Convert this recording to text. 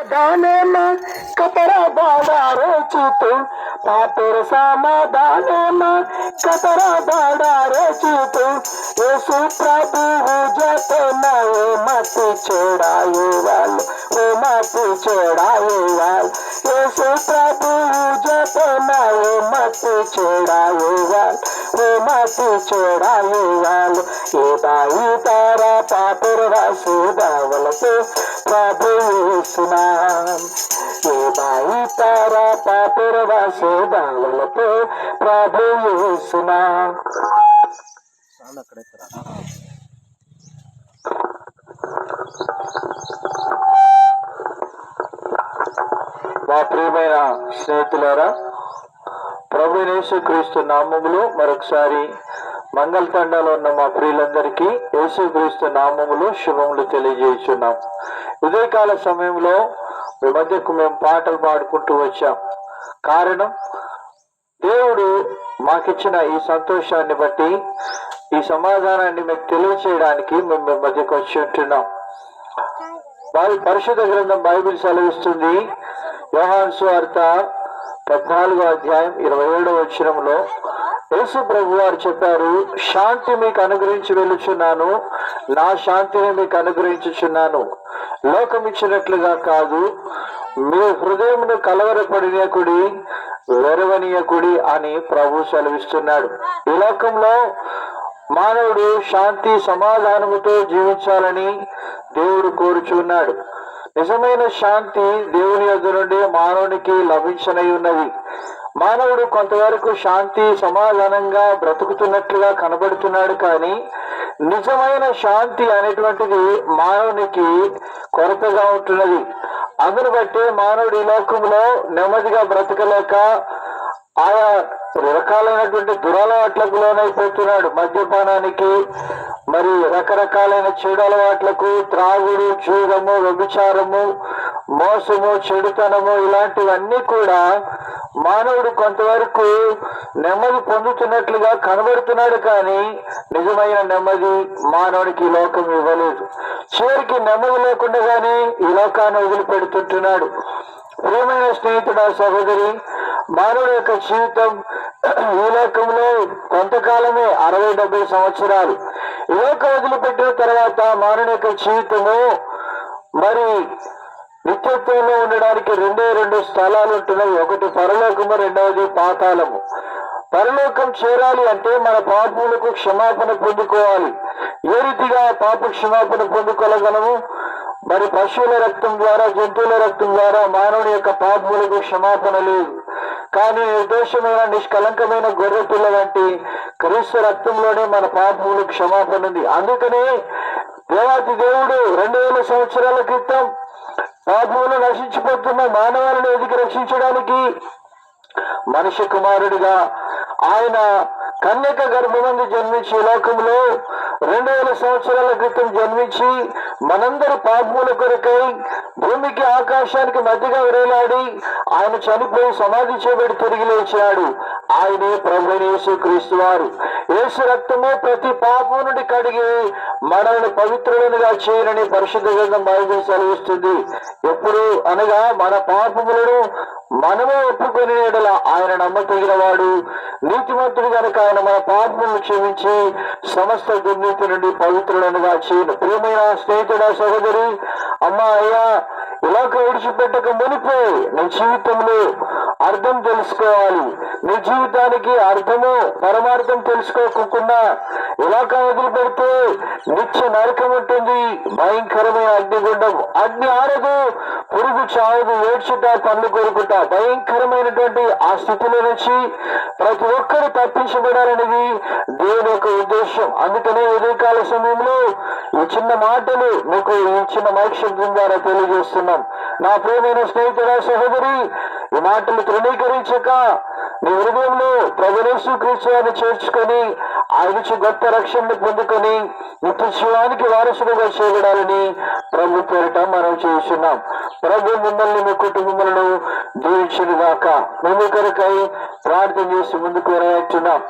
दाने में कतरा बाड़ा रे चीतू पापेर समाधाने में कतरा बाड़ा रे चीतू यीशु प्रभु जत नए मत छोड़ाए वाल ओ मत छोड़ाए वाल यीशु प्रभु जत नए मत छोड़ाए वाल ओ मत छोड़ाए वाल మా ప్రియమైన స్నేహితులారా ప్రభు నేసు క్రీస్తు నామములు మరొకసారి మంగళ తండాలో ఉన్న మా ప్రియులందరికీ యేసుక్రీస్తు నామములు శుభములు తెలియజేస్తున్నాం. ఉదయకాల సమయంలో మీ మధ్యకు మేము పాటలు పాడుకుంటూ వచ్చాం. కారణం దేవుడు మాకిచ్చిన ఈ సంతోషాన్ని బట్టి ఈ సమాధానాన్ని మీకు తెలియచేయడానికి మేము మీ మధ్యకు వచ్చి ఉంటున్నాం. పరిశుద్ధ గ్రంథం బైబిల్ సెలవిస్తుంది. యోహాన్ సువార్త పద్నాలుగో అధ్యాయం ఇరవై ఏడవ వచ్చినంలో యేసు ప్రభు వారు చెప్పారు శాంతి మీకు అనుగ్రహించి వెళ్ళుచున్నాను. నా శాంతిని మీకు అనుగ్రహించుచున్నాను. లోకం ఇచ్చినట్లుగా కాదు. మీ హృదయమును కలవరపడినకుడి వెరవనీయకుడి అని ప్రభు సెలవిస్తున్నాడు. ఈ లోకంలో మానవుడు శాంతి సమాధానముతో జీవించాలని దేవుడు కోరుచున్నాడు. నిజమైన శాంతి దేవుని యొద్ నుండి మానవునికి లభించనై ఉన్నది. మానవుడు కొంతవరకు శాంతి సమాధానంగా బ్రతుకుతున్నట్లుగా కనబడుతున్నాడు కానీ నిజమైన శాంతి అనేటువంటిది మానవునికి కొరతగా ఉంటున్నది. అందును బట్టి మానవుడు ఈ లోకంలో నెమ్మదిగా బ్రతకలేక ఆయా రకాలైనటువంటి దురలవాట్లకు లోనైపోతున్నాడు. మద్యపానానికి మరి రకరకాలైన చెడు అలవాట్లకు త్రాగుడు చూడము వ్యభిచారము మోసము చెడుతనము ఇలాంటివన్నీ కూడా మానవుడు కొంతవరకు నెమ్మది పొందుతున్నట్లుగా కనబడుతున్నాడు కానీ నిజమైన నెమ్మది మానవుడికి ఈ లోకం ఇవ్వలేదు. చివరికి నెమ్మది లేకుండానే ఈ లోకాన్ని వదిలిపెడుతుంటున్నాడు. ప్రియమైన స్నేహితుడు సహోదరి మానవుడి యొక్క జీవితం ఈ లోకంలో కొంతకాలమే అరవై డెబ్బై సంవత్సరాలు. ఈ లోకం వదిలిపెట్టిన తర్వాత మానవుడి యొక్క జీవితము మరి నిత్యత్వంలో ఉండడానికి రెండే రెండు స్థలాలు ఉంటున్నాయి. ఒకటి పరలోకము రెండవది పాతాళము. పరలోకం చేరాలి అంటే మన పాపములకు క్షమాపణ పొందుకోవాలి. ఏ రీతిగా పాప క్షమాపణ పొందుకోగలము? మరి పశువుల రక్తం ద్వారా జంతువుల రక్తం ద్వారా మానవుని యొక్క పాపములకు క్షమాపణ లేదు. కానీ నిర్దోషమైన నిష్కలంకమైన గొర్రె పిల్ల వంటి క్రీస్తు రక్తంలోనే మన పాపములకు క్షమాపణ ఉంది. అందుకనే దేవాతి దేవుడు రెండు వేల సంవత్సరాల క్రితం ఆత్మలు నశించిపోతున్న మానవాళిని ఎదిగి రక్షించడానికి మనిషి కుమారుడిగా ఆయన కన్యక గర్భమంది జన్మించి లోకంలో రెండు వేల సంవత్సరాల క్రితం జన్మించి మనందరి పాపముల కొరకై భూమికి ఆకాశానికి మధ్యగా వేలాడి ఆయన చనిపోయి సమాధి చేయబడి తిరిగి లేచాడు. ఆయనే ప్రభుని యేసు క్రీస్తు వారు. యేసు రక్తము ప్రతి పాపము నుండి కడిగి మనల్ని పవిత్రులనుగా చేయనని పరిశుద్ధ గ్రంథం బైబిల్ సెలవిస్తుంది. ఎప్పుడు అనగా మన పాపములను మనమే ఒప్పుకొని ఎడల ఆయన నమ్మతగిన వాడు నీతిమంతుడు కనుక ఆయన మన పాపములను క్షమించి సమస్త దుర్నీతి నుండి పవిత్రులనుగా చేయను ప్రియమైన స్నేహితుడ సహోదరి అమ్మా అయ్యా ఇలాక విడిచిపెట్టక మునిపే నీ జీవితంలో అర్థం తెలుసుకోవాలి. నీ జీవితానికి అర్థము పరమార్థం తెలుసుకోకుండా ఇలాక వదిలిపెడితే నిత్య నరకం ఉంటుంది. భయంకరమైన అగ్నిగుండం. అగ్ని ఆరదు పురుగు చావదు ఏడ్చుట పనులు కోరుకుంటా. భయంకరమైనటువంటి ఆ స్థితిలో నుంచి ప్రతి ఒక్కరు తప్పించబడాలనేది దేవుని యొక్క ఉద్దేశం. అందుకనే ఉదయకాల సమయంలో ఈ చిన్న మాటలు మీకు ఈ చిన్న మైక్షబ్దం ద్వారా తెలియజేస్తున్నాం. నా ప్రేమైన స్నేహితుడ సహోదరి ఈ మాటలు తృణీకరించక నీ హృదయంలో ప్రభునేసు క్రీస్తువాన్ని చేర్చుకొని ఆయన నుంచి గొప్ప రక్షణను పొందుకొని నిత్య జీవానికి వారసుడుగా చేయబడాలని ప్రభు పేరిట మనం చేస్తున్నాం. ప్రభు మిమ్మల్ని మీ కుటుంబములను దీవించును గాక మేము కొరకై ప్రార్థన చేసి ముందుకు వెళ్తున్నాం